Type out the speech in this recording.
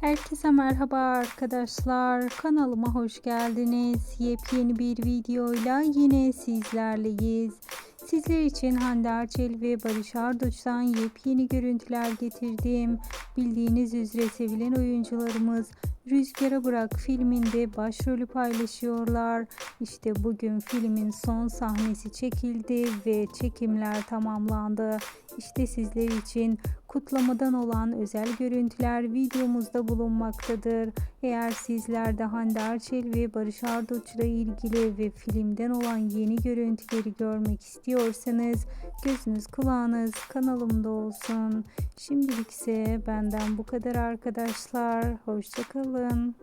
Herkese merhaba arkadaşlar. Kanalıma hoş geldiniz. Yepyeni bir videoyla yine sizlerleyiz. Sizler için Hande Erçel ve Barış Arduç'tan yepyeni görüntüler getirdim. Bildiğiniz üzere sevilen oyuncularımız Rüzgara Bırak filminde başrolü paylaşıyorlar. İşte bugün filmin son sahnesi çekildi ve çekimler tamamlandı. İşte sizler için kutlamadan olan özel görüntüler videomuzda bulunmaktadır. Eğer sizler de Hande Erçel ve Barış Arduç'la ilgili ve filmden olan yeni görüntüleri görmek istiyorsanız gözünüz kulağınız kanalımda olsun. Şimdilik ise benden bu kadar arkadaşlar. Hoşçakalın.